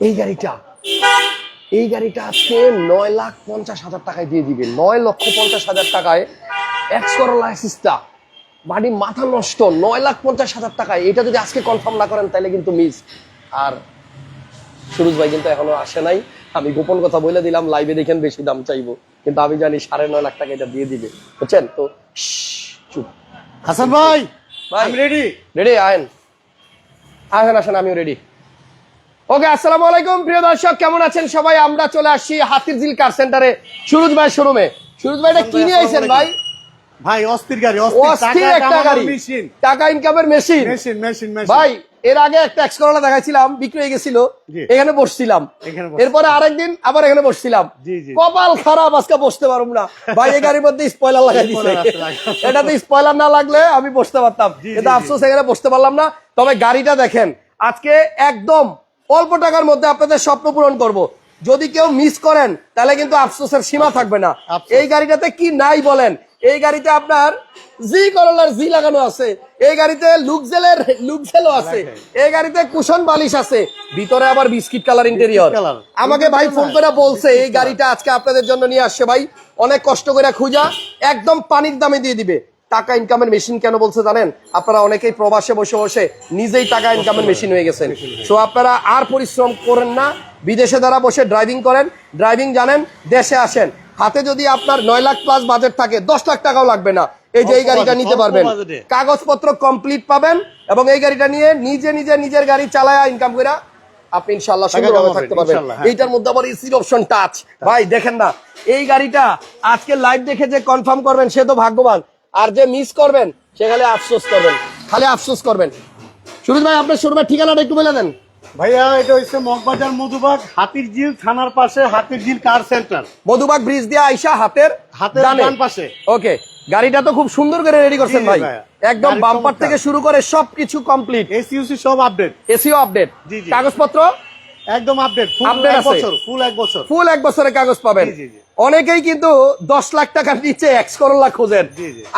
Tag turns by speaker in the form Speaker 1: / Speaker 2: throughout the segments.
Speaker 1: এই গাড়িটা এই গাড়িটা আজকে নয় লাখ পঞ্চাশ হাজার টাকায় দিয়ে দিবে। নয় লক্ষ পঞ্চাশ হাজার টাকায় এক্স করোলা অ্যাসিস্টা বাড়ি মাথা নষ্ট নয় লাখ পঞ্চাশ হাজার টাকায়। এটা যদি আজকে কনফার্ম না করেন তাহলে কিন্তু মিস আর সুরজ ভাই কিন্তু এখনও আসে নাই। আমি গোপন কথা বলে দিলাম লাইভে দেখেন বেশি দাম চাইব। কিন্তু আমি জানি সাড়ে নয় লাখ টাকা এটা দিয়ে দিবে। বুঝছেন? তো চুপ।
Speaker 2: হাসান ভাই
Speaker 1: ভাই।
Speaker 2: রেডি
Speaker 1: রেডি আয়েন। আসেন আসেন আমিও রেডি ওকে আসসালামু আলাইকুম। প্রিয় দর্শক কেমন আছেন সবাই? আমরা চলে আসছি হাতিরঝিল কার সেন্টারে সুরজ ভাই শোরুমে সুরজ ভাই এটা কি নিয়ে আইছেন ভাই?
Speaker 2: ভাই অস্থির গাড়ি
Speaker 1: অস্থির। একটা গাড়ি। টাকা ইনকামের মেশিন
Speaker 2: মেশিন মেশিন মেশিন
Speaker 1: ভাই এর আগে একটা এক্স করোলা দেখাইছিলাম বিক্রি হয়ে গেছিল। এখানে বসছিলাম। এরপরে আরেকদিন আবার এখানে বসছিলাম। কপাল খারাপ আজকে বসতে পারব না। ভাই এই গাড়ির মধ্যে স্পয়লার লাগাই
Speaker 2: আছে,
Speaker 1: এটাতে স্পয়লার না লাগলে আমি বসতে পারতাম। কিন্তু আফসোস এখানে বসতে পারলাম না। তবে গাড়িটা দেখেন আজকে একদম অল্প টাকার মধ্যে আপনাদের স্বপ্ন পূরণ করব। যদি কেউ মিস করেন তাহলে কিন্তু আফসোসের সীমা থাকবে না। এই গাড়িটাতে কি নাই বলেন? এই গাড়িতে আপনার জি করলার জি লাগানো আছে। এই গাড়িতে লুকজেলের লুকজেলও আছে। এই গাড়িতে কুশন বালিশ আছে। ভিতরে আবার বিস্কিট কালার ইন্টেরিয়র আমাকে ভাই ফোন করে বলছে এই গাড়িটা আজকে আপনাদের জন্য নিয়ে আসছে ভাই। অনেক কষ্ট করে খুঁজা একদম পানির দামে দিয়ে দিবে। টাকা ইনকামের মেশিন কেন বলছে জানেন? আপনারা অনেকেই প্রবাসে বসে বসে নিজেই টাকা ইনকামের মেশিন হয়ে গেছেন। সো আপনারা আর পরিশ্রম করেন না। বিদেশে দ্বারা বসে ড্রাইভিং করেন ড্রাইভিং জানেন দেশে আসেন। হাতে যদি আপনার নয় লাখ প্লাস বাজেট থাকে দশ লাখ টাকাও লাগবে না। এই যে এই গাড়িটা নিতে পারবেন। কাগজপত্র কমপ্লিট পাবেন এবং এই গাড়িটা নিয়ে নিজে নিজে নিজের গাড়ি চালায় ইনকাম করে আপনি ইনশাল্লাহ সুন্দরভাবে থাকতে পারবেন।
Speaker 2: হ্যাঁ।
Speaker 1: এইটার মধ্যে আবার এসির অপশন টাচ ভাই দেখেন না এই গাড়িটা আজকে লাইভ দেখে যে কনফার্ম করবেন সে তো ভাগ্যবান। আর যে মিস করবেন সে খালি আফসোস করবেন। খালি আফসোস করবেন। সুরজ ভাই আপনার শোরুমের ঠিকানাটা একটু বলে দেন।
Speaker 2: ভাইয়া এটা হচ্ছে মগবাজার মধুবাগ হাতির ঝিল থানার পাশে হাতির ঝিল কার সেন্টার।
Speaker 1: মধুবাগ ব্রিজ দিয়ে আইসা হাতের
Speaker 2: হাতের
Speaker 1: ডান।
Speaker 2: পাশে।
Speaker 1: ওকে গাড়িটা তো খুব সুন্দর করে রেডি করছেন ভাই।
Speaker 2: ভাইয়া।
Speaker 1: একদম বাম্পার থেকে শুরু করে সবকিছু কমপ্লিট
Speaker 2: এসিউসি সব আপডেট
Speaker 1: এসিও আপডেট। কাগজপত্র?
Speaker 2: একদম আপডেট ফুল এক। বছর ফুল এক বছর।
Speaker 1: ফুল এক বছরের কাগজ পাবেন। অনেকেই কিন্তু দশ লাখ টাকার নিচে এক্স করোলা খোঁজেন।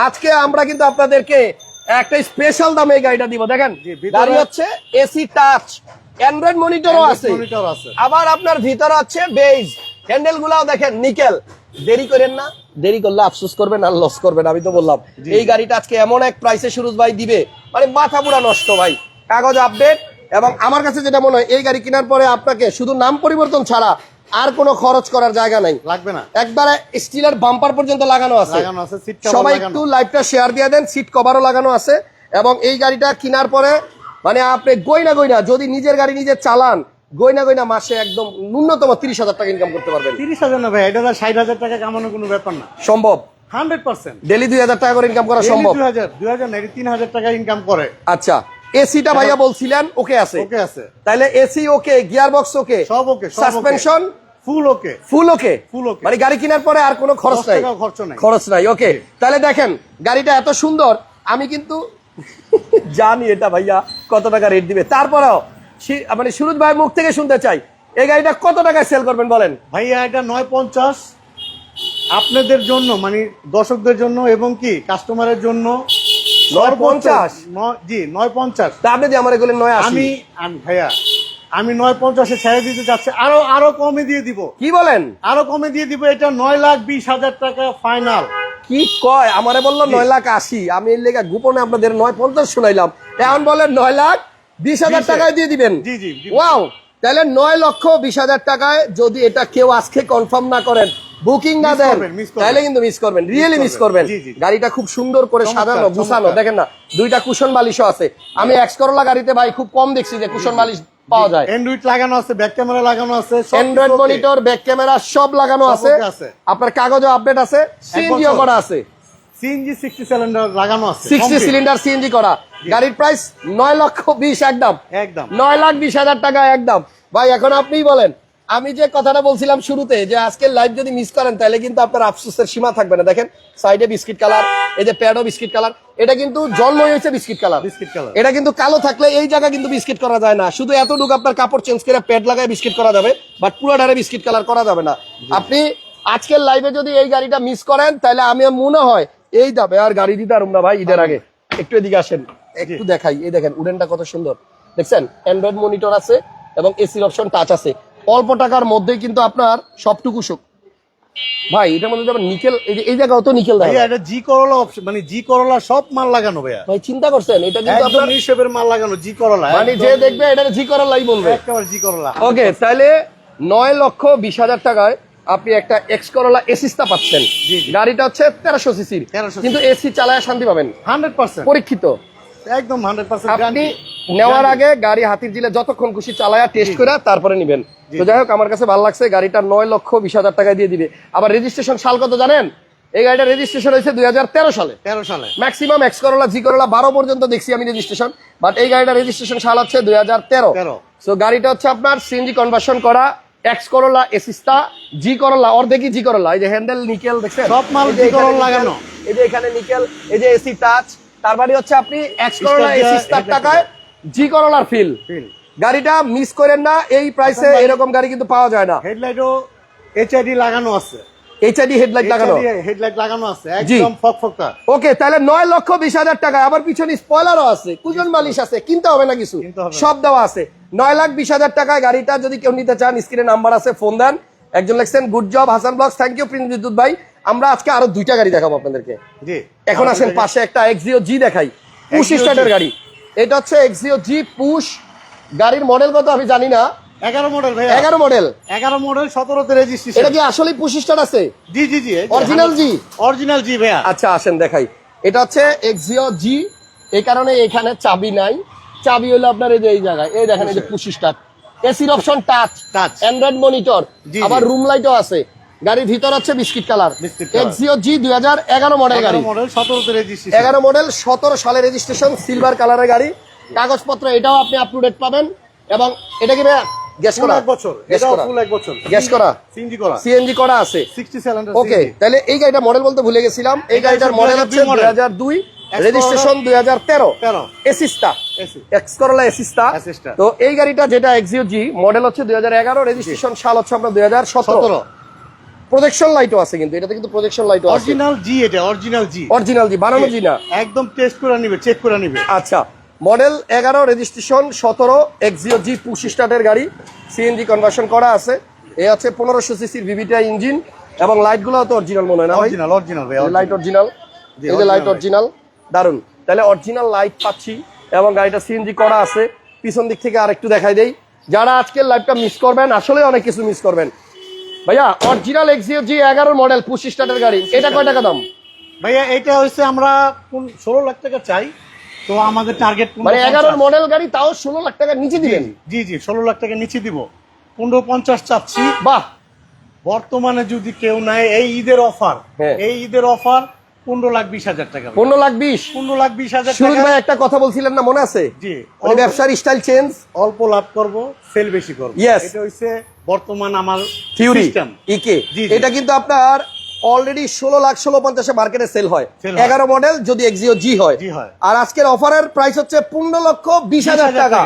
Speaker 1: আজকে আমরা কিন্তু আপনাদেরকে একটা স্পেশাল দামে এই গাড়িটা দিব। দেখেন গাড়ি হচ্ছে এসি টাচ অ্যান্ড্রয়েড মনিটরও আছে।
Speaker 2: মনিটর আছে।
Speaker 1: আবার আপনার ভিতরে আছে বেজ হ্যান্ডেল গুলাও দেখেন নিকেল দেরি করেন না। দেরি করলে আফসোস করবেন আর লস করবেন আমি তো বললাম। এই গাড়িটা আজকে এমন এক প্রাইসে সুরজ ভাই দিবে। মানে মাথা পুরা নষ্ট ভাই। কাগজ আপডেট এবং আমার কাছে যেটা মনে হয় এই গাড়ি কেনার পরে আপনাকে শুধু নাম পরিবর্তন ছাড়া আর কোনো খরচ করার জায়গা নাই।
Speaker 2: লাগবে না।
Speaker 1: একবারে স্টিলের বাম্পার পর্যন্ত লাগানো আছে। সবাই একটু লাইভটা শেয়ার দিয়ে দেন সিট কভারও লাগানো আছে। এবং এই গাড়িটা কেনার পরে মানে আপনি গইনা গইনা যদি নিজের গাড়ি নিজে চালান গইনা গইনা মাসে একদম ন্যূনতম তিরিশ হাজার টাকা ইনকাম করতে পারবেন।
Speaker 2: তিরিশ হাজার না ভাই এটা ষাট হাজার টাকা কামানোর কোনো ব্যাপার না।
Speaker 1: সম্ভব।
Speaker 2: হান্ড্রেড পার্সেন্ট
Speaker 1: ডেলি দুই হাজার টাকা করে ইনকাম করা সম্ভব।
Speaker 2: দুই হাজার দুই হাজার তিন হাজার টাকা ইনকাম করে।
Speaker 1: আচ্ছা। এসিটা ভাইয়া বলছিলেন ওকে আছে।
Speaker 2: ওকে আছে।
Speaker 1: তাহলে AC okay gear box okay
Speaker 2: সব okay.
Speaker 1: Suspension?
Speaker 2: Full okay.
Speaker 1: Full okay?
Speaker 2: Full okay।
Speaker 1: মানে গাড়ি কেনার পরে আর কোনো খরচ নাই?
Speaker 2: খরচ নাই।
Speaker 1: খরচ নাই ওকে। তাহলে দেখেন গাড়িটা এত সুন্দর আমি কিন্তু জানি এটা ভাইয়া কত টাকা রেট দিবে। তারপরেও মানে সুরজ ভাইয়ের মুখ থেকে শুনতে চাই এই গাড়িটা কত টাকায় সেল করবেন বলেন?
Speaker 2: ভাইয়া এটা নয় পঞ্চাশ। আপনাদের জন্য মানে দর্শকদের জন্য এবং কি কাস্টমারের জন্য
Speaker 1: নয় পঞ্চাশ?
Speaker 2: ন- জি নয় পঞ্চাশ
Speaker 1: তা আপনি আমার এগুলো নয়
Speaker 2: আমি ভাইয়া আমি নয় পঞ্চাশে ছেড়ে দিতে চাচ্ছি। আরও আরও কমে দিয়ে দিব।
Speaker 1: কি বলেন?
Speaker 2: আরও কমে দিয়ে দিব। এটা নয় লাখ বিশ হাজার টাকা ফাইনাল
Speaker 1: কি কয়? আমারে বলল নয় লাখ আশি। আমি এর লেগে গোপনে আপনাদের নয় পঞ্চাশ শুনাইলাম। এখন বলেন নয় লাখ বিশ হাজার টাকায় দিয়ে দিবেন।
Speaker 2: জি, জি, জি।
Speaker 1: ওয়াও! তাহলে নয় লক্ষ বিশ হাজার টাকায় যদি এটা কেউ আজকে কনফার্ম না করেন বুকিং না দেন। তাহলে কিন্তু মিস করবেন রিয়েলি মিস করবেন। গাড়িটা খুব সুন্দর করে সাজানো গুছানো। দেখেন না দুইটা কুশন বালিশও আছে। আমি এক্স করোলা গাড়িতে ভাই খুব কম দেখছি যে কুশন বালিশ পাওয়া যায়।
Speaker 2: অ্যান্ড্রয়েড লাগানো আছে ব্যাক ক্যামেরা লাগানো আছে
Speaker 1: অ্যান্ড্রয়েড মনিটর ব্যাক ক্যামেরা সব লাগানো আছে। আপনার কাগজে আপডেট আছে সিএনজিও করা আছে।
Speaker 2: সিএনজি সিক্সটি সিলিন্ডার লাগানো আছে
Speaker 1: সিক্সটি
Speaker 2: complete।
Speaker 1: সিলিন্ডার সিএনজি করা। গাড়ির প্রাইস নয় লক্ষ বিশ একদম।
Speaker 2: একদম।
Speaker 1: নয় লাখ বিশ হাজার টাকা একদম। ভাই এখন আপনিই বলেন আমি যে কথাটা বলছিলাম শুরুতে যে আজকের লাইভ যদি মিস করেন তাহলে কিন্তু আপনার আফসোসের সীমা থাকবে না। দেখেন সাইডে বিস্কিট কালার এই যে প্যাডও বিস্কিট কালার এটা কিন্তু জন্মই হয়েছে বিস্কিট কালার
Speaker 2: বিস্কিট কালার
Speaker 1: এটা কিন্তু কালো থাকলে এই জায়গা কিন্তু বিস্কিট করা যায় না। শুধু এতটুকু আপনার কাপড় চেঞ্জ করে প্যাড লাগায় বিস্কিট করা যাবে বাট পুরো ডারে বিস্কিট কালার করা যাবে না। আপনি আজকের লাইভে যদি এই গাড়িটা মিস করেন তাহলে আমি মনে হয় এই দামে আর গাড়ি দিতে পারুম না ভাই ঈদের আগে। একটু এদিকে আসেন একটু দেখাই। এই দেখেন উডেনটা কত সুন্দর। দেখছেন? অ্যান্ড্রয়েড মনিটর আছে এবং এসির অপশন টাচ আছে। অল্প টাকার মধ্যেই কিন্তু আপনার সবটুকু সুখ। ভাই এটার মধ্যে যেমন নিকেল এই জায়গাও তো নিকেল
Speaker 2: ভাইয়া এটা জি করলা অপশন মানে জি করলা সব মাল লাগানো ভাইয়া।
Speaker 1: ভাই চিন্তা করছেন এটা কিন্তু আপনার
Speaker 2: নিশেপের মাল লাগানো জি করলা
Speaker 1: মানে যে দেখবে এটা জি করার লাই বলবে।
Speaker 2: একেবারে জি করলা।
Speaker 1: ওকে তাহলে নয় লক্ষ বিশ হাজার টাকায় আপনি একটা এক্স করোলা এসিস্তা পাচ্ছেন। গাড়িটা হচ্ছে তেরোশো সিসির কিন্তু এসি চালায় শান্তি পাবেন।
Speaker 2: Hundred percent.
Speaker 1: পরীক্ষিত।
Speaker 2: একদম হান্ড্রেড পার্সেন্ট
Speaker 1: আপনি নেওয়ার আগে গাড়ি হাতির জিলে যতক্ষণ খুশি চালায়া টেস্ট করে তারপরে নিবেন। তো যাই হোক আমার কাছে ভালো লাগছে গাড়িটা নয় লক্ষ বিশ হাজার টাকা দিয়ে দিবে। আবার রেজিস্ট্রেশন সাল কত জানেন? এই গাড়িটা রেজিস্ট্রেশন হয়েছে দুই সালে।
Speaker 2: তেরো সালে।
Speaker 1: ম্যাক্সিমাম এক্স করোলা জি করোলা বারো পর্যন্ত দেখছি আমি রেজিস্ট্রেশন বাট এই গাড়িটা রেজিস্ট্রেশন সাল হচ্ছে দুই হাজার তেরো।
Speaker 2: 13
Speaker 1: সো গাড়িটা হচ্ছে আপনার সিএনজি কনভার্সন করা এক্স করোলা এসিস্তা জি করোলা অর্ধেকই জি করোলা এই যে হ্যান্ডেল নিকেল দেখছেন?
Speaker 2: সব মাল জি করোলা লাগানো।
Speaker 1: এই যে এখানে নিকেল এই যে এসি টাচ তার বাড়ি হচ্ছে আপনি এক্স করোলা এসিস্তার টাকায় জি করোলার ফিল গাড়িটা মিস করেন না এই প্রাইসে এরকম গাড়ি কিন্তু পাওয়া যায় না।
Speaker 2: হেডলাইটও এইচআইডি লাগানো আছে।
Speaker 1: এইচআইডি হেডলাইট লাগানো।
Speaker 2: হেডলাইট লাগানো আছে একদম ফকফকা
Speaker 1: ওকে তাহলে নয় লক্ষ বিশ হাজার টাকা আবার পিছনে স্পয়লারও আছে কুজন মালিশ আছে কিনতে হবে না কিছু। সব দেওয়া আছে। নয় লাখ বিশ হাজার টাকায় গাড়িটা যদি কেউ নিতে চান স্ক্রিনে নাম্বার আছে ফোন দেন। একজন লিখছেন good job Hasan blogs thank you Prince Bidyut ভাই। আমরা আজকে আরও দুইটা গাড়ি দেখাবো আপনাদেরকে।
Speaker 2: জি
Speaker 1: এখন আসেন পাশে একটা এক্সিও জি দেখাই। পুশ
Speaker 2: Exio
Speaker 1: গাড়ি। এটা হচ্ছে এক্সিও জি পুশ গাড়ির মডেল কত আমি জানি না।
Speaker 2: এগারো মডেল
Speaker 1: এগারো মডেল
Speaker 2: এগারো মডেল সতেরোতে রেজিস্ট্রেশন
Speaker 1: এটা কি আসলে পুশ স্টার্ট আছে?
Speaker 2: জি জি জি
Speaker 1: Original G?
Speaker 2: অরিজিনাল জি ভাইয়া।
Speaker 1: আচ্ছা আসেন দেখাই। এটা হচ্ছে এক্সিও জি এই কারণে এখানে চাবি নাই। চাবি হলো আপনার এই যে এই জায়গায়। এই দেখেন এই যে পুশি স্টার্ট এসির অপশন টাচ। অ্যান্ড্রয়েড মনিটর আবার রুম লাইটও আছে। গাড়ির ভিতর হচ্ছে বিস্কিট কালার। এক্সিও জি দুই হাজার এগারো মডেল গাড়ি। এগারো মডেল সতেরো সালে রেজিস্ট্রেশন সিলভার কালারের গাড়ি। কাগজপত্র এটাও আপনি আপ টু ডেট পাবেন এবং এটা কি গ্যাস করা।
Speaker 2: বছর।
Speaker 1: গ্যাস
Speaker 2: এটাও
Speaker 1: করা।
Speaker 2: ফুল এক বছর।
Speaker 1: গ্যাস করা।
Speaker 2: সিএনজি করা।
Speaker 1: সিএনজি করা আছে।
Speaker 2: সিলিন্ডার
Speaker 1: ওকে তাহলে এই গাড়িটা মডেল বলতে ভুলে গেছিলাম। এই গাড়িটার মডেল হচ্ছে
Speaker 2: 2002
Speaker 1: দুই
Speaker 2: model।
Speaker 1: হাজার দুই
Speaker 2: Explorer
Speaker 1: রেজিস্ট্রেশন দুই হাজার তেরো।
Speaker 2: 13
Speaker 1: এসিস্তা
Speaker 2: এসি
Speaker 1: এক্স করলা এসিস্তা তো এই গাড়িটা যেটা এক্সিও জি মডেল হচ্ছে দুই হাজার এগারো রেজিস্ট্রেশন সাল হচ্ছে আপনার দুই হাজার সতেরো।
Speaker 2: সতেরো।
Speaker 1: প্রজেকশন লাইটও আছে কিন্তু এটাতে কিন্তু প্রজেকশন লাইটও আছে।
Speaker 2: অরিজিনাল জি এটা অরিজিনাল জি
Speaker 1: অরিজিনাল জি বানানো জি না।
Speaker 2: একদম টেস্ট করে নিবে চেক করে নিবে।
Speaker 1: আচ্ছা মডেল এগারো রেজিস্ট্রেশন সতেরো এক্সিও জি পুশ স্টার্টের গাড়ি সিএনজি কনভার্সন করা আছে। এই হচ্ছে পনেরোশো সিসির ভিভিটা ইঞ্জিন এবং লাইটগুলো তো অরিজিনাল মনে হয় না
Speaker 2: অরিজিনাল অরিজিনাল ভাই
Speaker 1: লাইট অরিজিনাল এই যে লাইট অরিজিনাল দারুণ তাহলে অরিজিনাল লাইট পাচ্ছি এবং গাড়িটা সিএনজি করা আছে। পিছন দিক থেকে আরেকটু দেখাই দেই। যারা আজকের লাইভটা মিস করবেন আসলে অনেক কিছু মিস করবেন। ভাইয়া অরিজিনাল এক্সিও জি এগারো মডেল পুশ স্টার্টের গাড়ি। এটা কয় টাকা দাম?
Speaker 2: ভাইয়া এটা হচ্ছে আমরা কোন ষোলো লাখ টাকা চাই। তো আমাদের টার্গেট
Speaker 1: মানে এগারোর মডেল গাড়ি তাও ষোলো লাখ টাকা নিচে দিবেন?
Speaker 2: জি জি ষোলো লাখ টাকা নিচে দিব। পনেরো পঞ্চাশ চাচ্ছি।
Speaker 1: বাহ!
Speaker 2: বর্তমানে যদি কেউ নেয় এই ঈদের অফার
Speaker 1: হ্যাঁ।
Speaker 2: এই ঈদের অফার পনেরো লাখ বিশ হাজার টাকা
Speaker 1: পনেরো লাখ বিশ?
Speaker 2: পনেরো লাখ বিশ হাজার টাকা।
Speaker 1: ভাই একটা কথা বলছিলেন না মনে আছে?
Speaker 2: জি
Speaker 1: ব্যবসার স্টাইল চেঞ্জ
Speaker 2: অল্প লাভ করব সেল বেশি করব। এটা হচ্ছে বর্তমান আমার
Speaker 1: থিওরি ইকে
Speaker 2: জি, জি।
Speaker 1: এটা কিন্তু আপনার অলরেডি ষোলো লাখ ষোলো পঞ্চাশে মার্কেটে সেল হয়। এগারো মডেল যদি এক্সিও জি হয়। আর আজকের অফারের প্রাইস হচ্ছে পনেরো লক্ষ বিশ হাজার টাকা।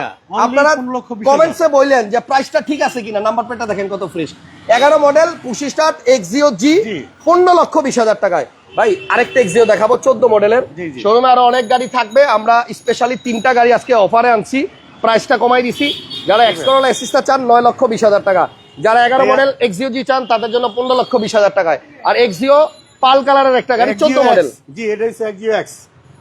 Speaker 1: আপনারা
Speaker 2: 15 লক্ষ 20,000
Speaker 1: কমেন্টসে বললেন যে প্রাইসটা ঠিক আছে কিনা নাম্বার প্লেটটা দেখেন কত ফ্রেশ এগারো model push start Axio G
Speaker 2: G.
Speaker 1: পনেরো লক্ষ বিশ হাজার টাকায়। ভাই আরেকটা এক্সিও দেখাবো চোদ্দ মডেলের। শোরুমে আরও অনেক গাড়ি থাকবে। আমরা স্পেশালি তিনটা গাড়ি আজকে অফারে আনছি। প্রাইসটা কমাই দিছি। যারা এক্সটার্নাল এসিসটা চান নয় লক্ষ বিশ হাজার টাকা। যারা এগারো মডেল এক্সিও জি চান তাদের জন্য পনেরো লক্ষ বিশ হাজার টাকায়। আর এক্সিও পাল কালারের একটা গাড়ি চোদ্দ মডেল
Speaker 2: জি এটা হচ্ছে এক্সিও এক্স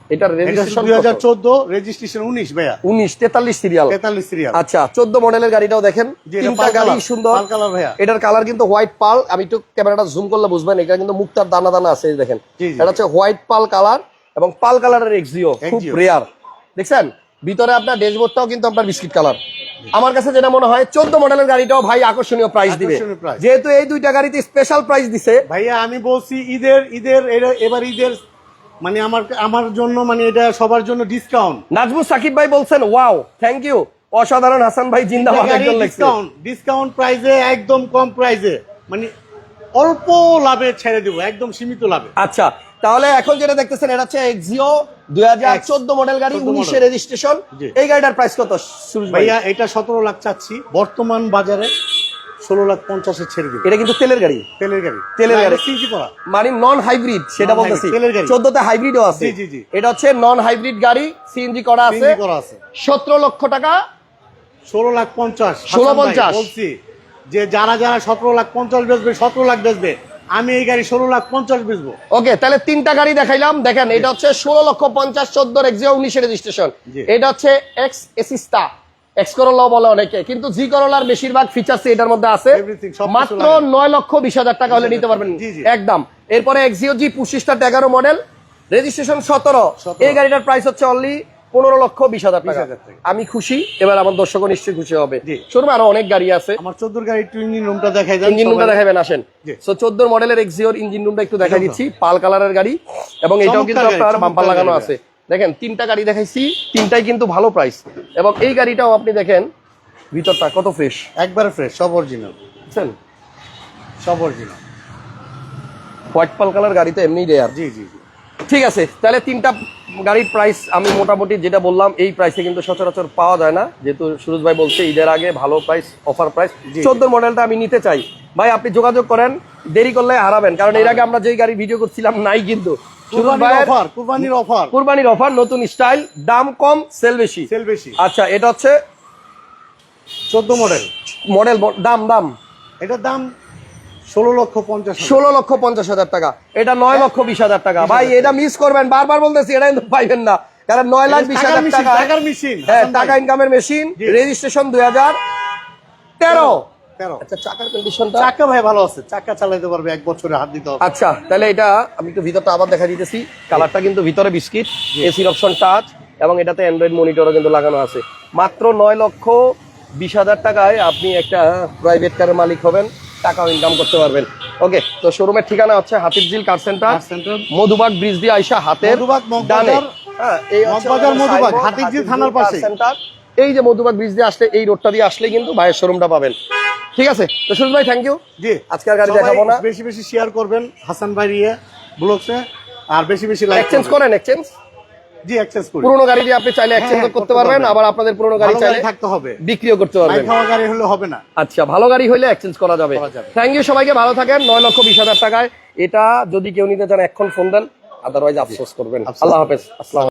Speaker 2: এটা
Speaker 1: রেজিস্ট্রেশন
Speaker 2: দুই হাজার চোদ্দ রেজিস্ট্রেশন উনিশ ভাইয়া।
Speaker 1: উনিশ তেতাল্লিশ সিরিয়াল
Speaker 2: তেতাল্লিশ সিরিয়াল
Speaker 1: আচ্ছা চোদ্দ মডেলের গাড়িটাও দেখেন। তিনটা গাড়ি সুন্দর।
Speaker 2: পাল কালার ভাইয়া।
Speaker 1: এটার কালার কিন্তু হোয়াইট পাল। আমি একটু ক্যামেরাটা জুম করলে বুঝবেন এটা কিন্তু মুক্তার দানা দানা আছে দেখেন। এটা হচ্ছে হোয়াইট পাল কালার এবং পাল কালারের এক্সিও খুব। রেয়ার দেখছেন? ভিতরে আপনার ড্যাশবোর্ডটাও কিন্তু আপনার বিস্কিট কালার আমার কাছে যেটা মনে হয় চোদ্দ মডেলের গাড়িটাও ভাই আকর্ষণীয় প্রাইস দিবে। যেহেতু এই দুইটা গাড়িতে স্পেশাল প্রাইস দিছে।
Speaker 2: ভাইয়া আমি বলছি ঈদের ঈদের এবার ঈদের মানে আমার আমার জন্য মানে এটা সবার জন্য ডিসকাউন্ট
Speaker 1: নাজমুল সাকিব ভাই বলছেন ওয়াও থ্যাংক ইউ অসাধারণ হাসান ভাই জিন্দাবাদ একজন
Speaker 2: ডিসকাউন্ট ডিসকাউন্ট প্রাইসে একদম কম প্রাইসে মানে অল্প লাভে ছেড়ে দেবো একদম সীমিত লাভে।
Speaker 1: আচ্ছা তাহলে এখন যেটা দেখতেছেন এটা হচ্ছে এক্সিও দুই হাজার চোদ্দ মডেল গাড়ি
Speaker 2: 14
Speaker 1: উনিশে রেজিস্ট্রেশন এই গাড়িটার প্রাইস কত
Speaker 2: ভাইয়া এটা সতেরো লাখ চাচ্ছি। বর্তমান বাজারে ষোলো লাখ পঞ্চাশে ছেড়ে
Speaker 1: এটা কিন্তু তেলের গাড়ি।
Speaker 2: তেলের গাড়ি।
Speaker 1: তেলের গাড়ি।
Speaker 2: সিজি করা।
Speaker 1: মানে নন হাইব্রিড সেটা বলতেছি। চোদ্দতে হাইব্রিডও আছে।
Speaker 2: জি, জি, জি।
Speaker 1: এটা হচ্ছে নন হাইব্রিড গাড়ি সিএনজি করা আছে।
Speaker 2: করা আছে।
Speaker 1: সতেরো লক্ষ টাকা।
Speaker 2: ষোলো লাখ পঞ্চাশ।
Speaker 1: 16
Speaker 2: হাসান ভাই,
Speaker 1: পঞ্চাশ।
Speaker 2: বলছি যে যারা যারা সতেরো লাখ পঞ্চাশ বেচবে সতেরো লাখ বেচবে আমি এই গাড়ি ষোলো লাখ পঞ্চাশ বেচবো।
Speaker 1: ওকে তাহলে তিনটা গাড়ি দেখাইলাম। দেখেন এটা হচ্ছে ষোলো লক্ষ পঞ্চাশ চোদ্দ এক্সিও উনিশের রেজিস্ট্রেশন। এটা হচ্ছে এক্স এসিস্টা এক্স করোলা বলে অনেকে কিন্তু জি করোলার বেশিরভাগ ফিচার্স এটার মধ্যে আছে। মাত্র নয় লক্ষ বিশ হাজার টাকা হলে নিতে পারবেন। একদম। এরপরে এক্সিও জি পঁচিশটা এগারো মডেল রেজিস্ট্রেশন সতেরো। এই গাড়িটার প্রাইস হচ্ছে অনলি পনেরো লক্ষ বিশ হাজার টাকা। আমি খুশি এবার আমার দর্শকও নিশ্চয়ই খুশি হবে। শুরু আরও অনেক গাড়ি আছে।
Speaker 2: আমার চোদ্দোর গাড়ি একটু ইঞ্জিন রুমটা দেখাই
Speaker 1: ইঞ্জিন রুমটা দেখাবেন আসেন। সো চোদ্দ মডেলের এক্সিওর ইঞ্জিন রুমটা একটু দেখা দিচ্ছি। পাল কালারের গাড়ি এবং এটাও কিন্তু আপনার বাম্পার লাগানো আছে। দেখেন তিনটা গাড়ি দেখাইছি তিনটাই কিন্তু ভালো প্রাইস এবং এই গাড়িটাও আপনি দেখেন ভিতরটা কত ফ্রেশ
Speaker 2: একবারে ফ্রেশ সব অরিজিনাল
Speaker 1: বুঝছেন?
Speaker 2: সব অরিজিনাল
Speaker 1: হোয়াইট পাল কালার গাড়িতে এমনি রেয়ার
Speaker 2: জি জি জি।
Speaker 1: ঠিক আছে তাহলে তিনটা গাড়ির প্রাইস আমি মোটামুটি যেটা বললাম এই প্রাইসে কিন্তু সচরাচর পাওয়া যায় না। যেহেতু সুরজ ভাই বলছে ঈদের আগে ভালো প্রাইস অফার প্রাইস। চোদ্দ মডেলটা আমি নিতে চাই। ভাই আপনি যোগাযোগ করেন দেরি করলে হারাবেন। কারণ এর আগে আমরা যেই গাড়ি ভিডিও করছিলাম নাই কিন্তু।
Speaker 2: কুরবানির অফার কুরবানির অফার
Speaker 1: নতুন স্টাইল দাম কম সেল বেশি।
Speaker 2: সেল বেশি।
Speaker 1: আচ্ছা এটা হচ্ছে
Speaker 2: চোদ্দ মডেল
Speaker 1: মডেল দাম দাম।
Speaker 2: এটার দাম ষোলো লক্ষ পঞ্চাশ।
Speaker 1: ষোলো লক্ষ পঞ্চাশ হাজার টাকা। এটা নয় লক্ষ বিশ হাজার টাকা। ভাই এটা মিস করবেন। বারবার বলতেছি এটা কিন্তু পাইবেন না। কারণ নয় লাখ বিশ হাজার টাকা।
Speaker 2: টাকার মেশিন
Speaker 1: হ্যাঁ টাকা ইনকামের মেশিন রেজিস্ট্রেশন দুই হাজার তেরো। আচ্ছা চাকার কন্ডিশনটা
Speaker 2: চাকা ভাই ভালো আছে। চাকা চালাতে পারবে এক বছরে হাত দিতে হবে।
Speaker 1: আচ্ছা তাহলে এটা আমি একটু ভিতরটা আবার দেখা দিতেছি। কালারটা কিন্তু ভিতরে বিস্কিট এসির অপশন টাচ এবং এটাতে অ্যান্ড্রয়েড মনিটরও কিন্তু লাগানো আছে। মাত্র নয় লক্ষ বিশ হাজার টাকায় আপনি একটা প্রাইভেট কারের মালিক হবেন টাকাও ইনকাম করতে পারবেন। ওকে তো শোরুমের ঠিকানা হচ্ছে Hatirjheel car centre
Speaker 2: car centre.
Speaker 1: Madhubagh bridge দিয়ে আইসা হাতের ডানে। হ্যাঁ, এই
Speaker 2: মধুবাগ, হাতিরঝিল থানার
Speaker 1: সেন্টার। এই যে মধুবাগ ব্রিজ দিয়ে আসলে এই রোডটা দিয়ে আসলে কিন্তু ভাইয়ের শোরুমটা পাবেন। ঠিক আছে? তো সুরজ ভাই থ্যাংক ইউ
Speaker 2: জি।
Speaker 1: আজকে আর গাড়ি দেখাবো না।
Speaker 2: বেশি বেশি শেয়ার করবেন হাসান ভাই ইয়ে ব্লগসে আর বেশি বেশি লাইক
Speaker 1: এক্সচেঞ্জ করেন এক্সচেঞ্জ
Speaker 2: জি এক্সচেঞ্জ করি।
Speaker 1: পুরোনো গাড়ি দিয়ে আপনি চাইলে এক্সচেঞ্জ
Speaker 2: হ্যাঁ,
Speaker 1: করতে পারবেন। আবার আপনাদের পুরনো গাড়ি চাইলে
Speaker 2: থাকতে হবে।
Speaker 1: বিক্রিও করতে পারবেন।
Speaker 2: খাওয়া গাড়ি হলে হবে না।
Speaker 1: আচ্ছা ভালো গাড়ি হলে এক্সচেঞ্জ
Speaker 2: করা যাবে।
Speaker 1: থ্যাংক ইউ সবাইকে ভালো থাকেন। নয় লক্ষ বিশ হাজার টাকায়। এটা যদি কেউ নিতে চান এখন ফোন দেন। আদারওয়াইজ আফসোস করবেন। আল্লাহ হাফেজ। আসসালাম